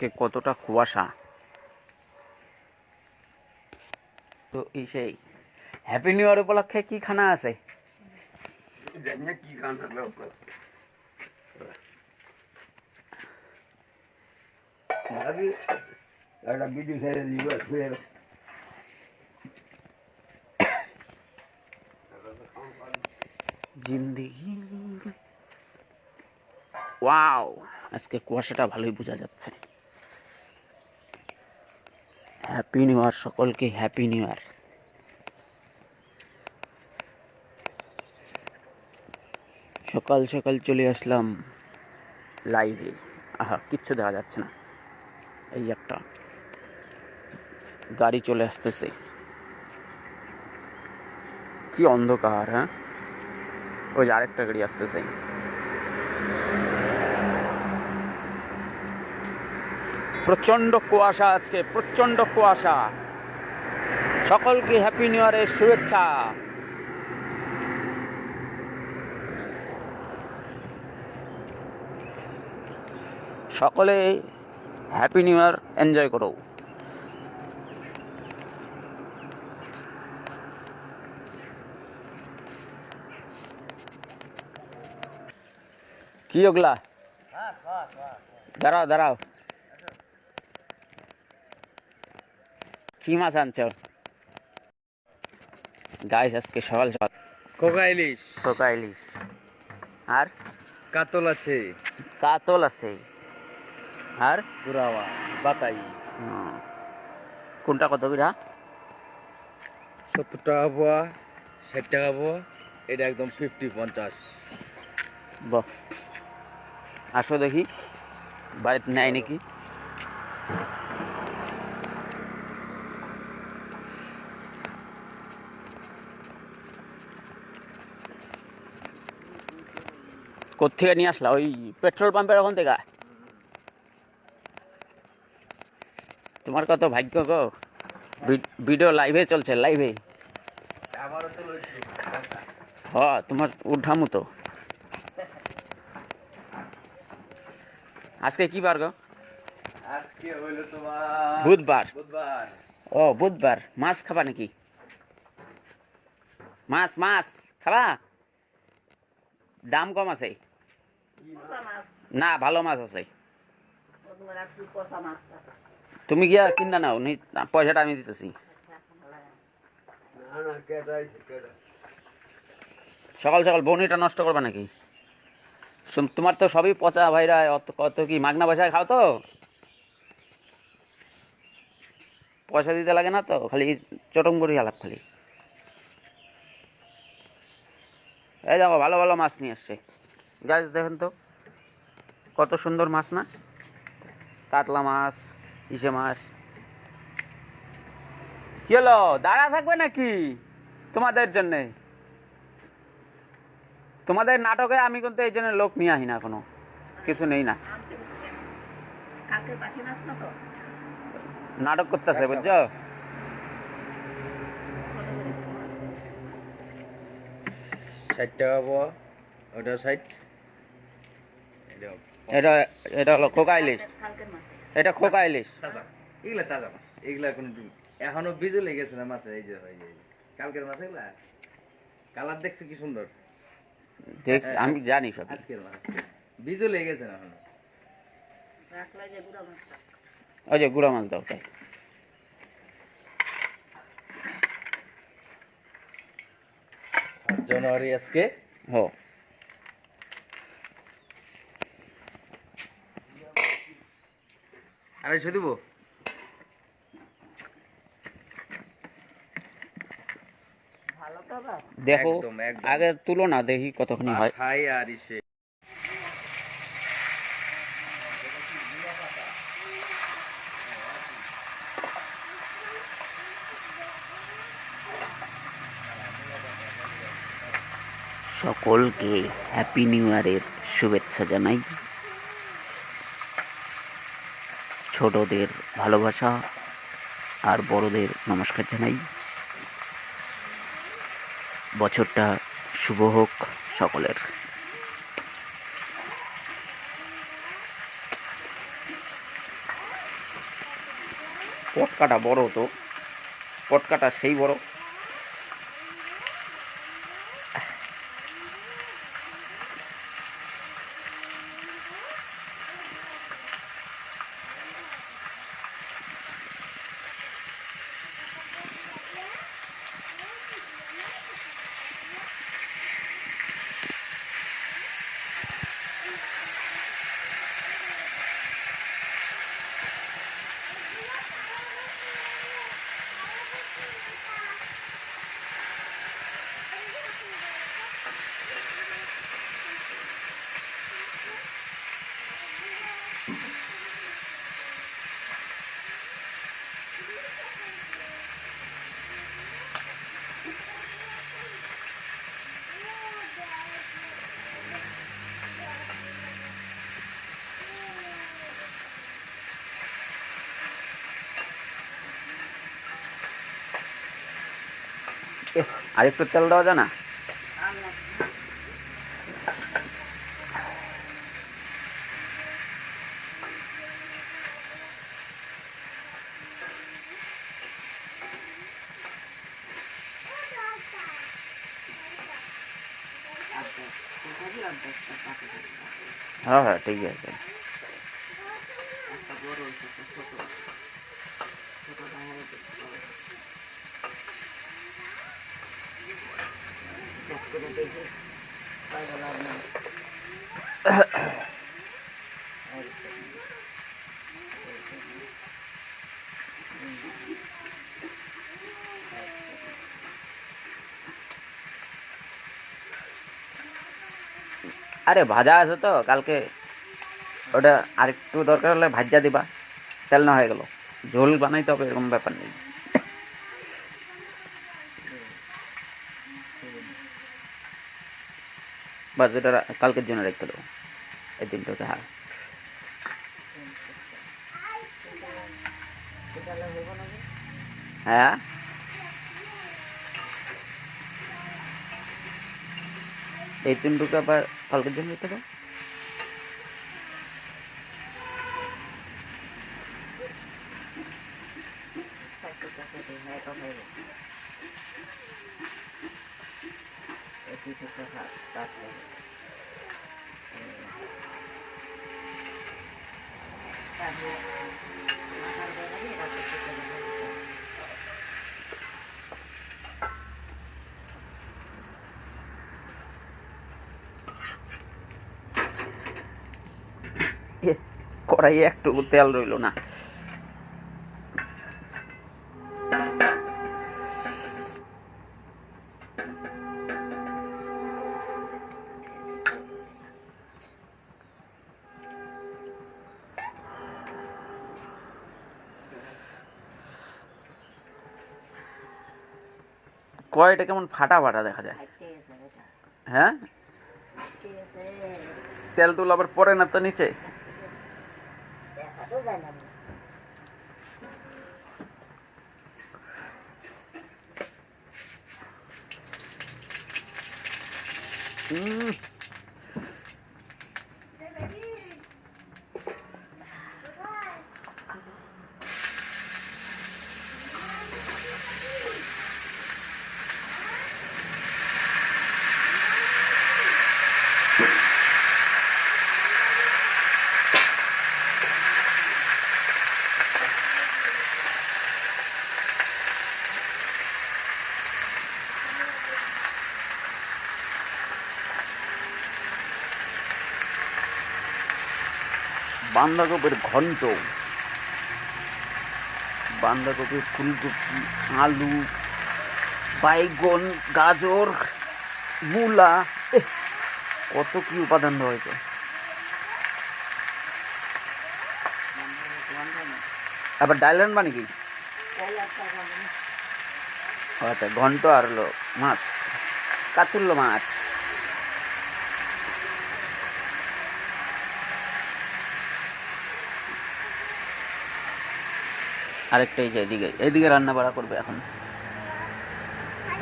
আজকে কতটা কুয়াশা। তো এই সেই হ্যাপি নিউ ইয়ার উপলক্ষে কি খানা আছে? কি জিন্দিগি ওয়াও আজকে কুয়াশাটা ভালোই বোঝা যাচ্ছে। হ্যাপি নিউ ইয়ার সকলকে হ্যাপি নিউ ইয়ার সকাল সকাল চলে আসলাম লাইভে আহা, কিচ্ছু দেখা যাচ্ছে না। এই একটা গাড়ি চলে আসতেছে। কি অন্ধকার হ্যাঁ? ওই আরেকটা গাড়ি আসতেছে। প্রচণ্ড কুয়াশা আজকে প্রচণ্ড কুয়াশা। সকলকে হ্যাপি নিউ ইয়ারের শুভেচ্ছা। সকলে হ্যাপি নিউ ইয়ার এনজয় করো। কি ওগুলা? দাঁড়াও দাঁড়াও। কি মাছ আনছো? গাইস আজকে সকাল সকাল। কোকা ইলিশ। টোকা ইলিশ। আর? কাতল আছে। কাতল আছে। আর? গুড়াওয়া বাতাই। কোনটা কত করে সত্তর টাকা পোয়া ষাট টাকা পোয়া এটা একদম ফিফটি পঞ্চাশ। বাহ। আসো দেখি। বাড়িতে নেয় নাকি? কোথেকে নিয়ে আসলা? ওই পেট্রোল পাম্পের ওখান থেকে? তোমার কত ভাগ্য গো। ভিডিও লাইভে চলছে লাইভে হ তোমার উঠামু তো আজকে কি বার গো? আজকে হইল তোমার বুধবার। বুধবার। ও বুধবার। মাছ খাবা নাকি? মাছ মাছ খাবা? দাম কম আছে। না ভালো মাছ আছে। তুমি গিয়া কিনা নাও নি পয়সাটা আমি দিতেছি। সকাল সকাল বনিটা নষ্ট করবা নাকি? তোমার তো সবই পচা ভাইরা অত কত কি মাগনা পয়সায় খাও তো? পয়সা দিতে লাগে না তো খালি চটম করি আলাপ খালি। এই দেখো ভালো ভালো মাছ নিয়ে আসছে। গাছ দেখেন তো কত সুন্দর মাছ না? কাতলা মাছ ইসে মাছ। কি হলো? দাঁড়া থাকবে নাকি? তোমাদের জন্যে। তোমাদের নাটকে আমি কিন্তু এই জন্য লোক নিয়ে আসি না কোনো কিছু নেই না। নাটক করতেছে বুঝছ? ষাট টাকা ওটা ষাট। এটা এটা এটা হলো খোকা ইলিশ এটা খোকা ইলিশ এগুলা তাজা মাছ। এগুলা কোনো এখনও বীজও লেগেছে না মাছের এই যে এই যে, এই যে। কালকের মাছ এগুলা? কালার দেখছ কি সুন্দর? দেখ আমি জানি সব। আজকের মাছ। বীজও লেগেছে না এখনও? রাখলে যে গুঁড়া মাছটা। ওই যে গুড়া মাছ দাও তাই। জানুয়ারি আজকে? হো। আড়াইশো দিব? ভালো তো আবার। দেখো। আগে তুলো না দেখি কতখানি হয়। খাই আর ইসে। সকলকে হ্যাপি নিউ ইয়ারের শুভেচ্ছা জানাই। ছোটদের ভালোবাসা আর বড়দের নমস্কার জানাই। বছরটা শুভ হোক সকলের। পটকাটা বড় তো। পটকাটা সেই বড়। এহ, আরেকটু তেল দেওয়া যায় না আর হ্যাঁ হ্যাঁ ঠিক আছে একটা বড় হয়েছে একটা ছোট ছোটটা হয়ে গেছে চেক আরে ভাজা আছে তো, কালকে ওটা আরেকটু দরকার হলে ভাজা দিবা। তেল না হয়ে গেল। ঝোল বানাইতে হবে, এরকম ব্যাপার নেই। বাস এটা কালকের জন্য রেখে দেবো। এই দিনটাতে হ্যাঁ? হ্যাঁ? এই তিনটুকু আবার কালকের জন্য দিতে দেবো চারটে চারটে হ্যাঁ তো হইব এটি থেকে হাত কাট হবে তারপরে মাথার বেলা দিয়ে রাতে থেকে দেবো এ, কড়াইয়ে একটু তেল রইল না। কড়াইটা কেমন ফাটা ফাটা দেখা যায়? হ্যাঁ? তেল তুল আবার পরে না তো নিচে? দেখা বাঁধাকপির ঘন্ট। বাঁধাকপি ফুলকপি, আলু, বাইগন, গাজর, মূলা কত কি উপাদান হয়েছে আবার ডাইল্যান্ড মানে কি? আচ্ছা ঘন্ট আর মাছ কাতুল্লো মাছ। আরেকটা এই যে এদিকে এদিকে রান্না বাড়া করবে এখন।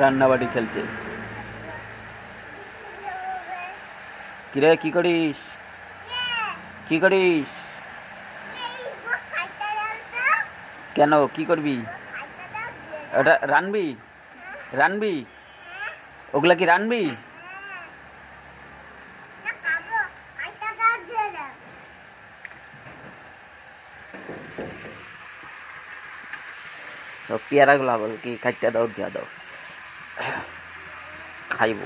রান্না বাড়ি খেলছে। কিরে, কি করিস? কি করিস? কেন, কি করবি? ওটা রানবি? রানবি? ওগুলা কি রানবি না খাব আইটা দাও দিয়ে দাও তো পেয়ারাগুলা বল কি, খাইতে দাও, দিয়া দাও। খাইব।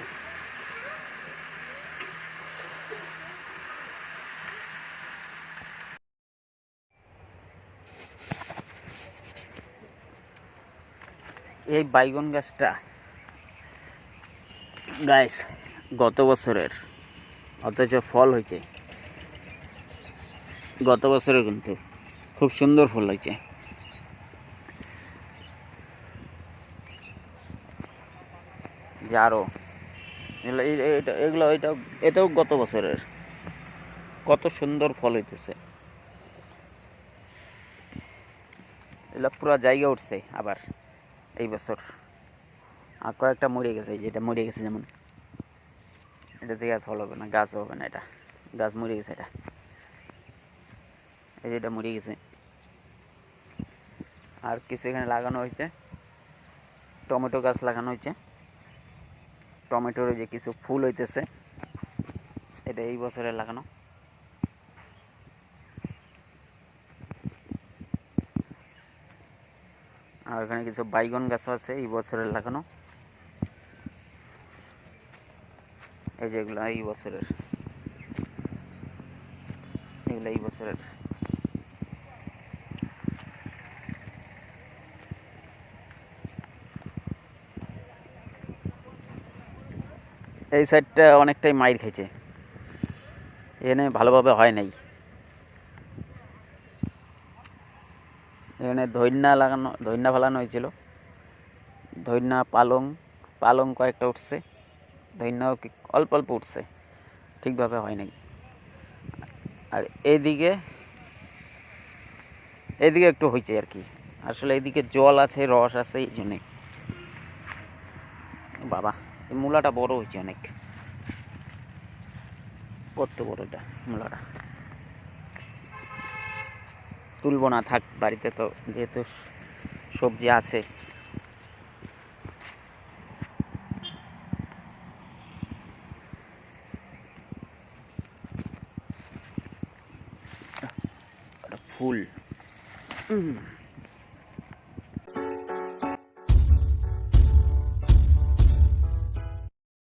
এই বাইগন গাছটা গাছ গত বছরের, অথচ ফল হয়েছে গত বছরে কিন্তু খুব সুন্দর ফল হয়েছে আরও এগুলো এটাও এটাও গত বছরের। কত সুন্দর ফল হইতেছে। এগুলো পুরো জায়গা উঠছে আবার এই বছর। আর কয়েকটা মরে গেছে যেটা মরে গেছে যেমন। এটা থেকে আর ফল হবে না, গাছ হবে না এটা। গাছ মরে গেছে এটা। এই যেটা মরে গেছে। আর কিছু এখানে লাগানো হয়েছে। টমেটো গাছ লাগানো হয়েছে। টমেটোর যে কিছু ফুল হইতেছে, এটা এই বছরে লাগানো। আর এখানে কিছু বাইগন গাছও আছে, এই বছরের লাগানো। এই যে এগুলো এই বছরের। এগুলো এই বছরের। এই সাইডটা অনেকটাই মাইর খেয়েছে এখানে ভালোভাবে হয় নাই। এখানে ধৈন্যা লাগানো ধৈন্যা ফেলানো হয়েছিল। ধৈন্যা পালং পালং কয়েকটা উঠছে। ধৈন্যাও অল্প অল্প উঠছে। ঠিকভাবে হয় নাই। আর এইদিকে এইদিকে একটু হয়েছে আর কি। আসলে এইদিকে জল আছে, রস আছে, এই জন্যে। বাবা। মূলাটা বড় হয়েছে অনেক। কত বড় এটা মূলাটা? তুলব না, থাক, বাড়িতে তো যেহেতু সবজি আছে।